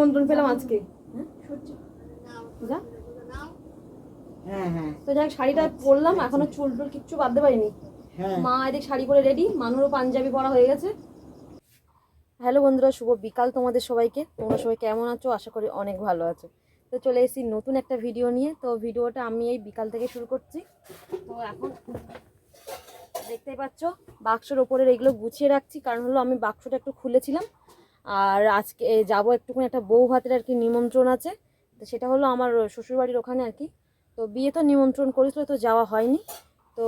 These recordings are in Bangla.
নিমন্ত্রণ পেলাম আজকে। হ্যাঁ হ্যাঁ হ্যাঁ। তো যাই শাড়িটা পরলাম এখনও চুল টুল কিচ্ছু বাঁধতে পারিনি। মা এদিক শাড়ি পরে রেডি মানুরও পাঞ্জাবি পরা হয়ে গেছে। হ্যালো বন্ধুরা শুভ বিকাল তোমাদের সবাইকে। তোমরা সবাই কেমন আছো? আশা করি অনেক ভালো আছো। তো চলে এসেছি নতুন একটা ভিডিও নিয়ে। তো ভিডিওটা আমি এই বিকাল থেকে শুরু করছি। তো এখন দেখতেই পাচ্ছ বাক্সের ওপরের এইগুলো গুছিয়ে রাখছি। কারণ হলো আমি বাক্সটা একটু খুলেছিলাম। আর আজকে যাব একটুখানি একটা বউ ভাতের আর কি নিমন্ত্রণ আছে। তো সেটা হলো আমার শ্বশুরবাড়ির ওখানে আর কি। তো বিয়ে তো নিমন্ত্রণ করেছিল, তো যাওয়া হয়নি। তো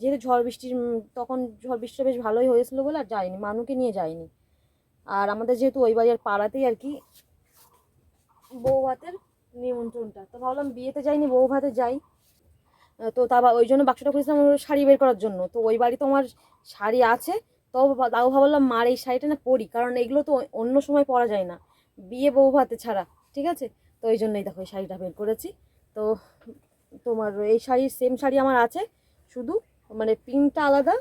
যেহেতু ঝড় বৃষ্টির তখন ঝড় বৃষ্টিটা বেশ ভালোই হয়েছিল বলে আর যাইনি মানুকে নিয়ে যাইনি আর আমাদের যেহেতু ওই বাড়ি আর পাড়াতেই আর কি বউ ভাতের নিমন্ত্রণটা। তো ভাবলাম বিয়েতে যাইনি, বউ ভাতে যাই। তো তা ওই জন্য বাক্সটা খুঁজছিলাম ওর শাড়ি বের করার জন্য। তো ওই বাড়ি তো আমার শাড়ি আছে তো তাও ভাবলাম, মার এই শাড়িটা না পরি, কারণ এগুলো তো অন্য সময় পরা যায় না। বিয়ে বউ ভাতে ছাড়া, ঠিক আছে? তো ওই জন্যই দেখো এই শাড়িটা বের করেছি। তো তোমার এই শাড়ির সেম শাড়ি আমার আছে, শুধু মানে প্রিন্টটা আলাদা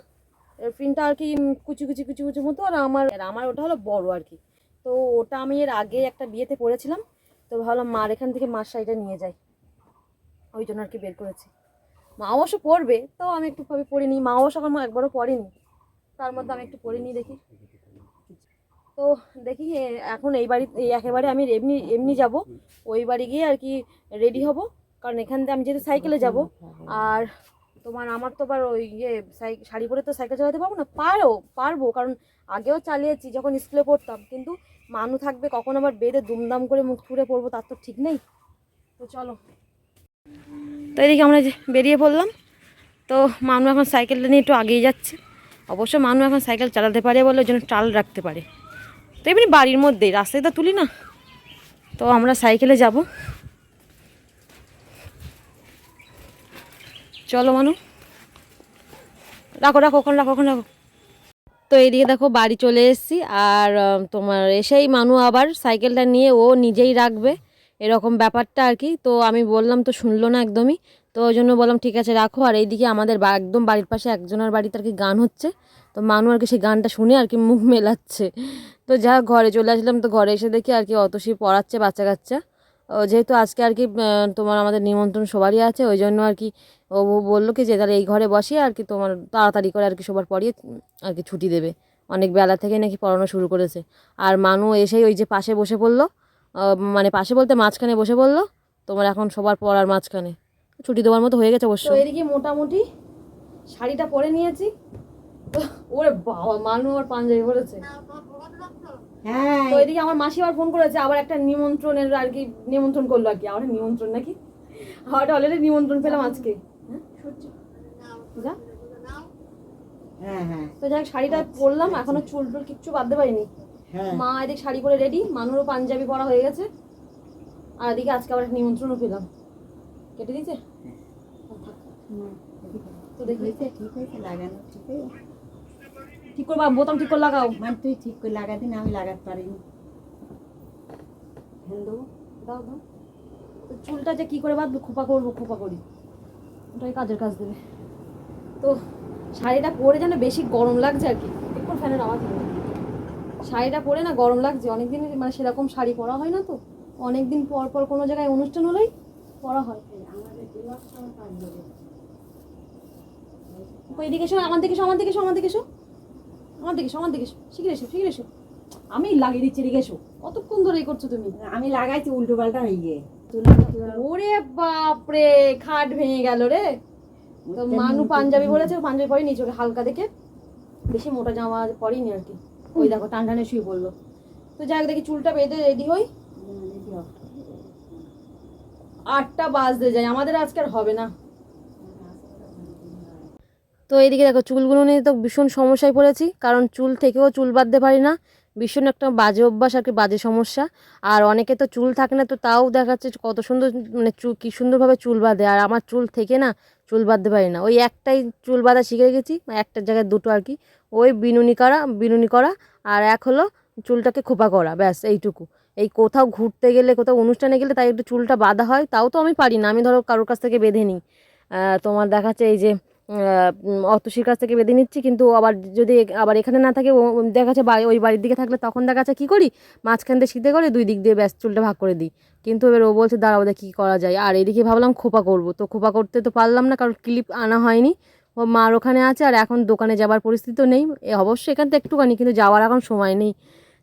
প্রিন্টটা আর কি কুচি কুচি কুচি কুচি মতো, আর আমার আমার ওটা হলো বড় আর কি। তো ওটা আমি এর আগে একটা বিয়েতে পরেছিলাম, তো ভাবলাম, মার, এখান থেকে মার শাড়িটা নিয়ে যাই। ওই জন্য আর কি বের করেছি। মা অবশ্য পরবে, তো আমি একটু ভাবে পরে নিই। মা অবশ্য এখন একবারও পরেনি। তার মধ্যে আমি একটু পরে নিই দেখি। তো দেখি এখন এই বাড়ি একেবারে আমি এমনি এমনি যাব। ওই বাড়ি গিয়ে আর কি রেডি হব। কারণ এখান থেকে আমি যেহেতু সাইকেলে যাব, আর তোমার আমার তো আবার ওই ইয়ে শাড়ি পরে তো সাইকেল চালাতে পারব না। পারো, পারব, কারণ আগেও চালিয়েছি যখন স্কুলে পড়তাম। কিন্তু মানু থাকবে, কখন আবার বেঁধে দুমদাম করে মুখ ছুঁড়ে পড়ব, তার তো ঠিক নেই। তো চলো। তো এদিকে আমরা বেরিয়ে পড়লাম। তো মানু এখন সাইকেলটা নিয়ে একটু আগিয়ে যাচ্ছে। অবশ্য মানু এখন সাইকেল চালাতে পারে বলে ওই জন্য টাল রাখতে পারে। তো এমনি বাড়ির মধ্যেই রাস্তায় তো তুলি না। তো আমরা সাইকেলে যাব। চলো মানু। রাখো রাখো, ওখানে রাখো ওখানে রাখো। তো এইদিকে দেখো বাড়ি চলে এসেছি আর তোমার এসেই মানু আবার সাইকেলটা নিয়ে ও নিজেই রাখবে। এরকম ব্যাপারটা আর কি। তো আমি বললাম তো শুনলো না একদমই। তো ওই জন্য বললাম, ঠিক আছে, রাখো। আর এইদিকে আমাদের একদম বাড়ির পাশে একজনের বাড়িতে আর কি গান হচ্ছে। তো মানু আর কি সেই গানটা শুনে আর কি মুখ মেলাচ্ছে। তো যা ঘরে চলে আসলাম। তো ঘরে এসে দেখি আর কি অতসী পড়াচ্ছে, বাচ্চা কাচ্চা। ও যেহেতু আজকে আর কি তোমার আমাদের নিমন্ত্রণ সবারই আছে, ওই জন্য আর কি ও বলল কি যে, তাহলে এই ঘরে বসে আর কি তোমার তাড়াতাড়ি করে আর কি সবার পড়িয়ে আর কি ছুটি দেবে। অনেক বেলা থেকে নাকি পড়ানো শুরু করেছে। আর মানু এসেই ওই যে পাশে বসে পড়ল। মানে পাশে বলতে মাঝখানে বসে পড়ল। তোমার এখন সবার পড়ার মাঝখানে। ছুটি দেওয়ার মতো হয়ে গেছে অবশ্য। তো এদিকে মোটামুটি শাড়িটা পরে নিয়েছি। ওরে বাবা মানু আর পাঞ্জাবি পরেছে। হ্যাঁ। তো এদিকে আমার মাসি আবার ফোন করেছে আবার একটা নিমন্ত্রণের আর কি নিমন্ত্রণ করল আর কি। আমার নিমন্ত্রণ নাকি? আমার অলরেডি নিমন্ত্রণ পেলাম আজকে। হ্যাঁ? যা। হ্যাঁ হ্যাঁ। তো যাই হোক, শাড়িটা পরলাম এখনও চুল টুল কিচ্ছু বাঁধতে পারিনি। হ্যাঁ। মা এদিক শাড়ি পরে রেডি মানুরও পাঞ্জাবি পরা হয়ে গেছে। আর এদিকে আজকে আবার একটা নিমন্ত্রণও পেলাম। কেটে দিয়েছে? ঠিক করবা বোতাম ঠিক করে লাগাও। মানে তুই ঠিক করে লাগা দিন আমি লাগাতে পারিনি। হ্যাঁ দেবো দাও দাও। চুলটা যে কি করে বাঁধবো খোপা করব খোপা করি। ওটাই কাজের কাজ দেবে। তো শাড়িটা পরে যেন বেশি গরম লাগছে আর কি। একটু ফ্যানের আওয়াজ হবে। শাড়িটা পরে না গরম লাগছে। অনেকদিন মানে সেরকম শাড়ি পরা হয় না তো। অনেকদিন পর পর কোনো জায়গায় অনুষ্ঠান হলেই পরা হয়। আমাদের এসো আমার দিকে এসো আমার দিকে এসো আমার দিকে এসো। আমার দিকে এসো আমার দিকে এসো। এসো এসো। আমি লাগিয়ে দিচ্ছি এদিকে এসো। কতক্ষণ ধরে করছ তুমি? আমি লাগাইছি উল্টো পাল্টা হয়ে ওরে বাপরে খাট ভেঙে গেল রে। তো মানু পাঞ্জাবি বলেছে পাঞ্জাবি পরে নিচে ওকে হালকা দেখে। বেশি মোটা জামা পরেনি আর কি। ওই দেখো টান টানে শুয়ে পড়ল। তো যাই দেখি চুলটা বেঁধে রেডি হই। আটটা বাজতে যায় আমাদের আজকে আর হবে না। তো এইদিকে দেখো, চুলগুলো নিয়ে তো ভীষণ সমস্যায় পড়েছি, কারণ চুল থেকেও চুল বাঁধতে পারি না। ভীষণ একটা বাজে অভ্যাস আর কি, বাজে সমস্যা। আর অনেকে তো চুল থাকে না, তো তাও দেখাচ্ছে কত সুন্দর মানে চুল, কী সুন্দরভাবে চুল বাঁধে। আর আমার চুল থেকে না চুল বাঁধতে পারি না। ওই একটাই চুল বাঁধা শিখে গেছি, একটা জায়গায় দুটো আর কি। ওই বিনুনি করা বিনুনি করা, আর এক হলো চুলটাকে খোপা করা, ব্যাস, এইটুকু। এই কোথাও ঘুরতে গেলে, কোথাও অনুষ্ঠানে গেলে তাই একটু চুলটা বাঁধা হয়, তাও তো আমি পারি না। আমি ধরো কারোর কাছ থেকে বেঁধে নিই। তোমার দেখাচ্ছে এই যে অতসীর কাছ থেকে বেঁধে নিচ্ছি, কিন্তু আবার যদি আবার এখানে না থাকে দেখা যাচ্ছে বাড়ি- ওই বাড়ির দিকে থাকলে তখন দেখা যাচ্ছে কী করি? মাঝখান দিয়ে শীতে করে দুই দিক দিয়ে ব্যাস চুলটা ভাগ করে দিই। কিন্তু এবার ও বলছে, দাঁড়াও দেখ কী করা যায়। আর এদিকে ভাবলাম খোপা করব। তো খোপা করতে তো পারলাম না, কারণ ক্লিপ আনা হয়নি। ও মার ওখানে আছে, আর এখন দোকানে যাবার পরিস্থিতিও নেই। এ অবশ্যই এখান থেকে একটুখানি, কিন্তু যাওয়ার এখন সময় নেই।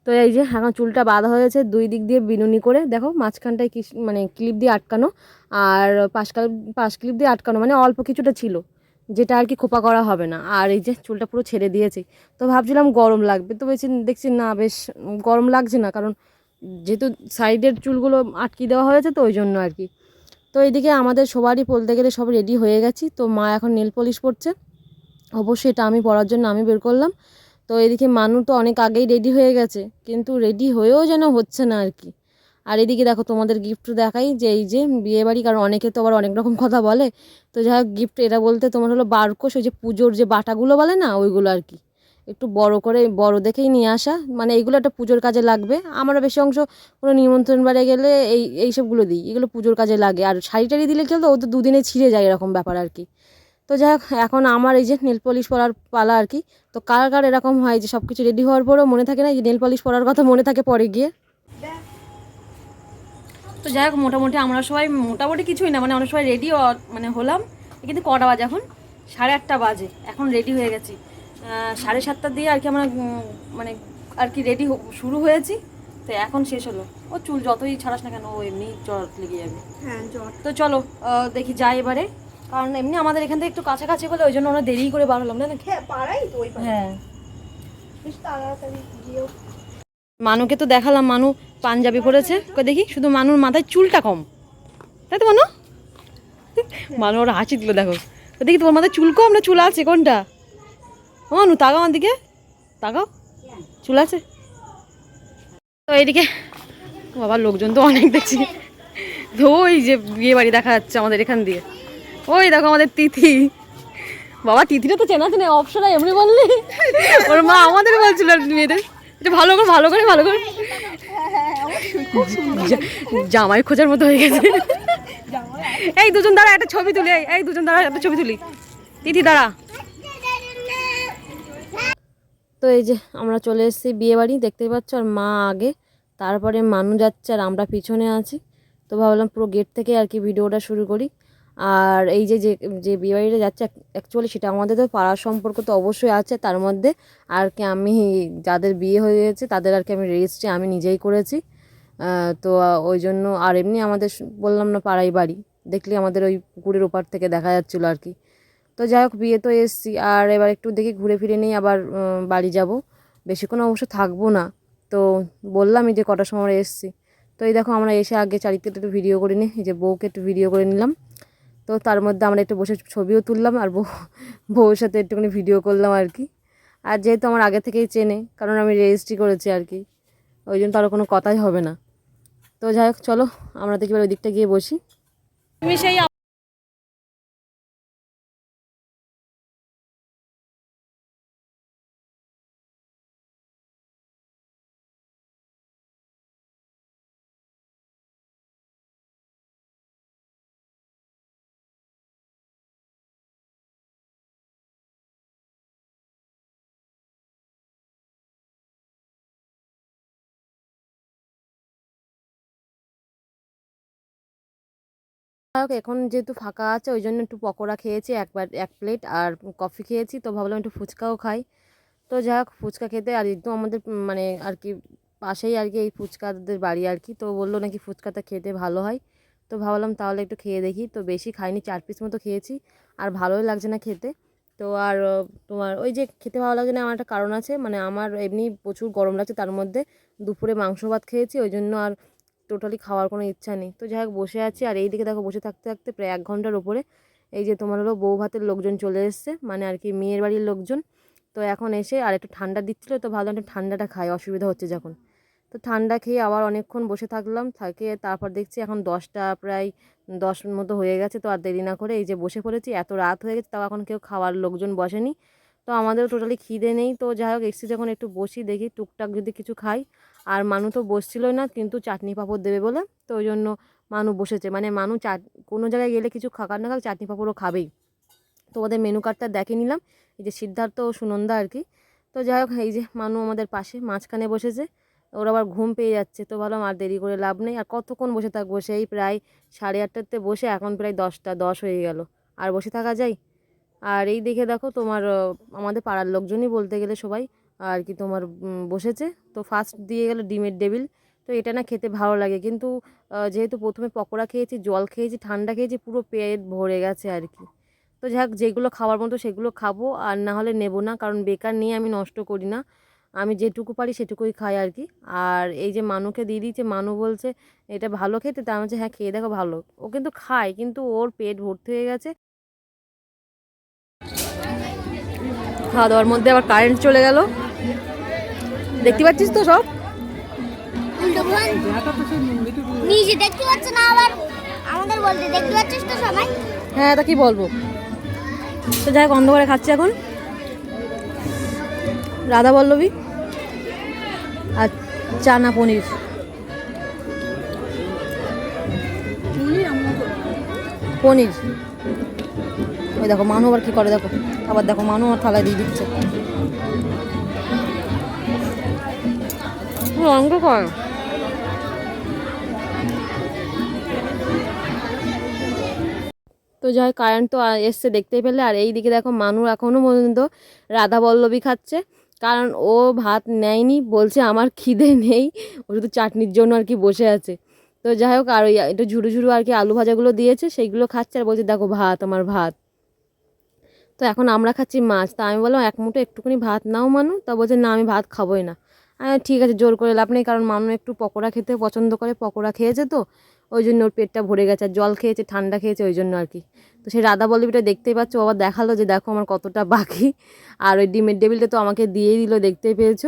তো এই যে এখন চুলটা বাঁধা হয়েছে, দুই দিক দিয়ে বিনুনি করে, দেখো মাঝখানটায় কি মানে ক্লিপ দিয়ে আটকানো, আর পাশ পাশ ক্লিপ দিয়ে আটকানো মানে অল্প কিছুটা ছিল। যেটা আর কি খোপা করা হবে না। আর এই যে চুলটা পুরো ছেড়ে দিয়েছি। তো ভাবছিলাম গরম লাগবে। তো বেশি দেখছি না, বেশ গরম লাগছে না। কারণ যেহেতু সাইডের চুলগুলো আটকে দেওয়া হয়েছে তো ওই জন্য আর কি। তো এইদিকে আমাদের সবারই বলতে গেলে সব রেডি হয়ে গেছি। তো মা এখন নেল পলিশ পড়ছে অবশ্যই এটা আমি পরার জন্য আমি বের করলাম। তো এদিকে মানু তো অনেক আগেই রেডি হয়ে গেছে। কিন্তু রেডি হয়েও যেন হচ্ছে না আর কি। আর এদিকে দেখো তোমাদের গিফট দেখাই যে এই যে বিয়ে বাড়ি, কারণ অনেকে তো আবার অনেক রকম কথা বলে। তো যাই হোক গিফট এটা বলতে তোমার হলো বারকোশ, ওই যে পুজোর যে বাটাগুলো বলে না, ওইগুলো আর কি। একটু বড় করে, বড় দেখেই নিয়ে আসা। মানে এইগুলো একটা পুজোর কাজে লাগবে। আমরা বেশি অংশ কোনো নিমন্ত্রণ বাড়ি গেলে এই এইসবগুলো দিই। এগুলো পুজোর কাজে লাগে। আর শাড়ি টাড়ি দিলে কেউ তো ও তো দুদিনে ছিঁড়ে যায় এরকম ব্যাপার আর কি। তো যাই হোক, এখন আমার এই যে নেল পলিশ পরার পালা আর কি। তো কার কার এরকম হয় যে সব কিছু রেডি হওয়ার পরেও মনে থাকে না যে নেল পলিশ পরার কথা মনে থাকে পরে গিয়ে? তো যাই হোক মোটামুটি আমরা সবাই মোটামুটি কিছুই না মানে আমরা সবাই রেডি মানে হলাম। কিন্তু কটা বাজে এখন? সাড়ে আটটা বাজে এখন রেডি হয়ে গেছি। সাড়ে সাতটা দিয়ে আর কি আমরা মানে আর কি রেডি শুরু হয়েছি। তো এখন শেষ হলো। ও চুল যতই ছাড়াস না কেন ও এমনি জ্বর লেগে যাবে। হ্যাঁ জ্বর। তো চলো দেখি যাই এবারে। কারণ এমনি আমাদের এখান থেকে একটু কাছাকাছি বলে ওই জন্য আমরা দেরি করে বার হলাম না হ্যাঁ পাড়াই তো হ্যাঁ। তাড়াতাড়ি মানুকে তো দেখালাম, মানু পাঞ্জাবি পরেছে। দেখি, শুধু মানুর মাথায় চুলটা কম। তাই তো, মানু? মানু, ওরা হাসি দিল, দেখো। দেখি, তোমার মাথায় চুল কম না চুল আছে? কোনটা? মানু, তাকাও আমার দিকে। তাকাও। চুল আছে? তো এইদিকে, বাবা, লোকজন তো অনেক দেখছি। ওই যে বিয়ে বাড়ি দেখা যাচ্ছে আমাদের এখান দিয়ে। ওই দেখো আমাদের তিথি। বাবা, তিথিটা তো চেনা চেনা, অপশনা এমনি বললি। ওর মা আমাদের বলছিল মেয়েদের। এটা ভালো করে ভালো করে ভালো করে। জামাই খোঁজার মতো হয়ে গেছে। এই দুজন দাঁড়া একটা ছবি তুলি এই, দুজন দাঁড়া একটা ছবি তুলি। তিথি দাঁড়া। তো এই যে আমরা চলে এসেছি বিয়ে বাড়ি দেখতেই পাচ্ছ আর মা আগে তারপরে মানু যাচ্ছে আর আমরা পিছনে আছি। তো ভাবলাম পুরো গেট থেকে আর কি ভিডিওটা শুরু করি। আর এই যে যে যে বিয়ে বাড়িটা যাচ্ছে অ্যাকচুয়ালি সেটা আমাদের তো পাড়ার সম্পর্ক তো অবশ্যই আছে, তার মধ্যে আর কি আমি যাদের বিয়ে হয়ে গেছে, তাদের আর কি আমি রেজিস্ট্রি আমি নিজেই করেছি। তো ওই জন্য, আর এমনি আমাদের বললাম না পাড়াই বাড়ি, দেখলি আমাদের ওই পুকুরের ওপার থেকে দেখা যাচ্ছিল আর কি। তো যাই হোক, বিয়ে তো এসছি, আর এবার একটু দেখি ঘুরে ফিরে নিয়ে আবার বাড়ি যাব। বেশিক্ষণ অবশ্য থাকব না, তো বললামই যে কটার সময় এসছি। তো এই দেখো, আমরা এসে আগে চারিদিকে একটু ভিডিও করে নিই, এই যে বউকে একটু ভিডিও করে নিলাম। তো তার মধ্যে আমরা একটু বসে ছবিও তুললাম আর বউ, বউর সাথে একটুখানি ভিডিও করলাম আর কি। আর যেহেতু আমার আগে থেকেই চেনে, কারণ আমি রেজিস্ট্রি করেছি আর কি, ওই জন্য তারও কোনো কথাই হবে না। তো যাই হোক, চলো, আমরা দেখি ওই দিকটা গিয়ে বসি। তুমি সেই হোক, এখন যেহেতু ফাঁকা আছে ওই জন্য একটু পকোড়া খেয়েছি একবার এক প্লেট আর কফি খেয়েছি তো ভাবলাম একটু ফুচকাও খাই। তো যাই হোক ফুচকা খেতে আর একদম আমাদের মানে আর কি পাশেই আর কি এই ফুচকাদের বাড়ি আর কি তো বলল নাকি ফুচকাটা খেতে ভালো হয়। তো ভাবলাম তাহলে একটু খেয়ে দেখি তো বেশি খাইনি চার পিস মতো খেয়েছি আর ভালোই লাগছে না খেতে। তো আর তোমার ওই যে খেতে ভালো লাগছে না আমার একটা কারণ আছে মানে আমার এমনি প্রচুর গরম লাগছে তার মধ্যে দুপুরে মাংস ভাত খেয়েছি ওই জন্য আর টোটালি খাওয়ার কোনো ইচ্ছা নেই। তো যাই হোক, বসে আছি আর এই দিকে দেখো, বসে থাকতে থাকতে প্রায় এক ঘণ্টার ওপরে এই যে তোমার হলো বউ ভাতের লোকজন চলে এসছে মানে আর কি মেয়ের বাড়ির লোকজন। তো এখন এসে আর একটু ঠান্ডা দিচ্ছিল, তো ভাবলাম একটু ঠান্ডাটা খাই, অসুবিধা হচ্ছে যখন। তো ঠান্ডা খেয়ে আবার অনেকক্ষণ বসে থাকলাম, থাকে তারপর দেখছি এখন দশটা প্রায় দশ মতো হয়ে গেছে, তো আর দেরি না করে এই যে বসে পড়েছি, এত রাত হয়ে গেছে, তাও এখন কেউ খাওয়ার লোকজন বসেনি। তো আমাদেরও টোটালি খিদে নেই। তো যাই হোক এসছি যখন একটু বসি, দেখি টুকটাক যদি কিছু খাই। আর মানু তো বসছিলই না, কিন্তু চাটনি পাঁপড় দেবে বলে। তো ওই জন্য মানু বসেছে। মানে মানু চাট, কোনো জায়গায় গেলে কিছু খাকার না খাক, চাটনি পাঁপড়ও খাবেই। তো ওদের মেনু কার্ডটা দেখে নিলাম। এই যে সিদ্ধার্থ ও সুনন্দা আর কি। তো যাই হোক এই যে মানু আমাদের পাশে, মাঝখানে বসেছে। ওর আবার ঘুম পেয়ে যাচ্ছে। তো ভাবলাম আর দেরি করে লাভ নেই। আর কতক্ষণ বসে থাকব? সেই প্রায় সাড়ে আটটাতে বসে, এখন প্রায় দশটা, দশ হয়ে গেল। আর বসে থাকা যায়? আর এই দেখে দেখো তোমার আমাদের পাড়ার লোকজনই বলতে গেলে সবাই, আর কি তোমার বসেছে। তো ফার্স্ট দিয়ে গেল ডিমের ডেবিল তো এটা না খেতে ভালো লাগে। কিন্তু যেহেতু প্রথমে পকোড়া খেয়েছি, জল খেয়েছি, ঠান্ডা খেয়েছি, পুরো পেট ভরে গেছে আর কি। তো যাক, যেগুলো খাওয়ার মতো সেগুলো খাব, আর না হলে নেব না, কারণ বেকার নিয়ে আমি নষ্ট করি না। আমি যেটুকু পারি সেটুকুই খাই আর কি। আর এই যে মানুকে দিয়ে দিয়েছে, মানু বলছে, এটা ভালো খেতে? তা আমি হ্যাঁ খেয়ে দেখো ভালো। ও কিন্তু খায়, কিন্তু ওর পেট ভর্তি হয়ে গেছে। খাওয়া দাওয়ার মধ্যে আবার কারেন্ট চলে গেল। দেখতে পাচ্ছিস তো সব? নিজে দেখতে পাচ্ছ না আবার? আমাদের বলতে দেখতে পাচ্ছিস তো সবাই? হ্যাঁ তা কি বলব? তো যাই হোক অন্ধকারে খাচ্ছি এখন। রাধা বল্লবী আর চানা পনির। পনির। ওই দেখো মানু আবার কি করে দেখো? আবার দেখো মানু আমার থালায় দিয়ে দিচ্ছে। তো যাই কারেন্ট তো এসছে দেখতেই পেলে আর এই দিকে দেখো মানু এখনও পর্যন্ত রাধা বল্লবী খাচ্ছে। কারণ ও ভাত নেয়নি বলছে আমার খিদে নেই ও শুধু চাটনির জন্য আর কি বসে আছে। তো যাই হোক আর ওই একটু ঝুড়ু ঝুড়ু আর কি আলু ভাজাগুলো দিয়েছে সেইগুলো খাচ্ছে আর বলছে দেখো ভাত আমার ভাত। তো এখন আমরা খাচ্ছি মাছ। তা আমি বললাম এক মুঠো একটুখানি ভাত নাও মানু। তা বলছে না আমি ভাত খাবোই না। বললাম, ঠিক আছে জোর করে লাভ নেই কারণ মানু একটু পকোড়া খেতে পছন্দ করে পকোড়া খেয়েছে তো ওই জন্য ওর পেটটা ভরে গেছে আর জল খেয়েছে ঠান্ডা খেয়েছে ওই জন্য আর কি। তো সেই রাধা বল্লবীটা দেখতেই পাচ্ছ আবার দেখাল যে দেখো আমার কতটা বাকি। আর ওই ডিমের টেবিলটা তো আমাকে দিয়েই দিল দেখতেই পেয়েছ।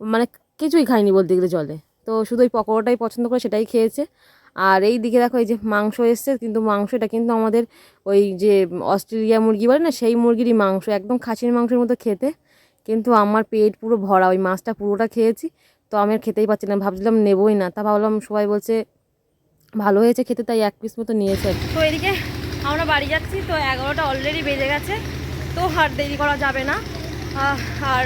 মানে কিছুই খাইনি বলতে গেলে চলে তো শুধু ওই পকোড়াটাই পছন্দ করে সেটাই খেয়েছে। আর এই দিকে দেখো, এই যে মাংস এসছে, কিন্তু মাংসটা কিন্তু আমাদের ওই যে অস্ট্রেলিয়া মুরগি বলে না, সেই মুরগিরই মাংস, একদম খাসির মাংসের মতো খেতে। কিন্তু আমার পেট পুরো ভরা, ওই মাছটা পুরোটা খেয়েছি, তো আমি আর খেতেই পারছিলাম ভাবছিলাম নেবই না, তা ভাবলাম সবাই বলছে ভালো হয়েছে খেতে, তাই এক পিস মতো নিয়েছে। তো এদিকে আমরা বাড়ি যাচ্ছি, তো এগারোটা অলরেডি বেজে গেছে, তো আর দেরি করা যাবে না। আর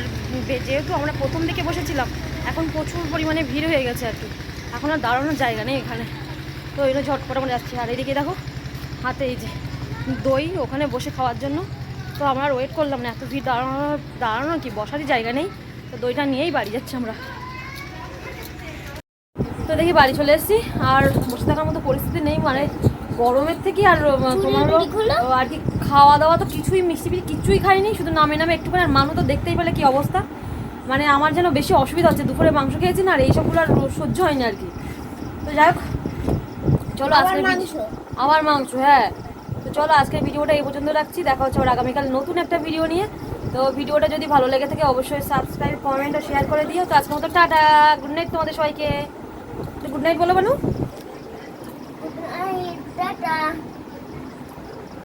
যেহেতু আমরা প্রথম দিকে বসেছিলাম, এখন প্রচুর পরিমাণে ভিড় হয়ে গেছে আর কি। এখন আর দাঁড়ানোর জায়গা নেই এখানে। তো এগুলো ঝটপট আমরা যাচ্ছি। আর এদিকে দেখো হাতে এই যে দই ওখানে বসে খাওয়ার জন্য। তো আমরা ওয়েট করলাম না এত ভিড় দাঁড়ানো দাঁড়ানো কি? বসারই জায়গা নেই। তো দইটা নিয়েই বাড়ি যাচ্ছি আমরা। তো দেখি বাড়ি চলে এসেছি। আর বসে থাকার মতো পরিস্থিতি নেই মানে গরমের থেকে আর তোমার আর কি খাওয়া দাওয়া তো কিছুই মিষ্টি পিষ্টি কিছুই খাইনি শুধু নামে নামে একটুখানি আর মানুষ তো দেখতেই পেলে কি অবস্থা। মানে আমার যেন বেশি অসুবিধা হচ্ছে দুপুরে মাংস খেয়েছি না আর এইসবগুলো আর সহ্য হয়নি আর কি। তো যাই হোক চলো আজকে আমার মাংস? হ্যাঁ। তো চলো আজকের ভিডিওটা এই পর্যন্ত রাখছি। দেখা হচ্ছে আবার আগামীকাল নতুন একটা ভিডিও নিয়ে। তো ভিডিওটা যদি ভালো লেগে থাকে অবশ্যই সাবস্ক্রাইব কমেন্ট ও শেয়ার করে দিও। তো আজকে মতো টাটা। গুড নাইট তোমাদের সবাইকে। গুড নাইট বলো বানু। টাটা।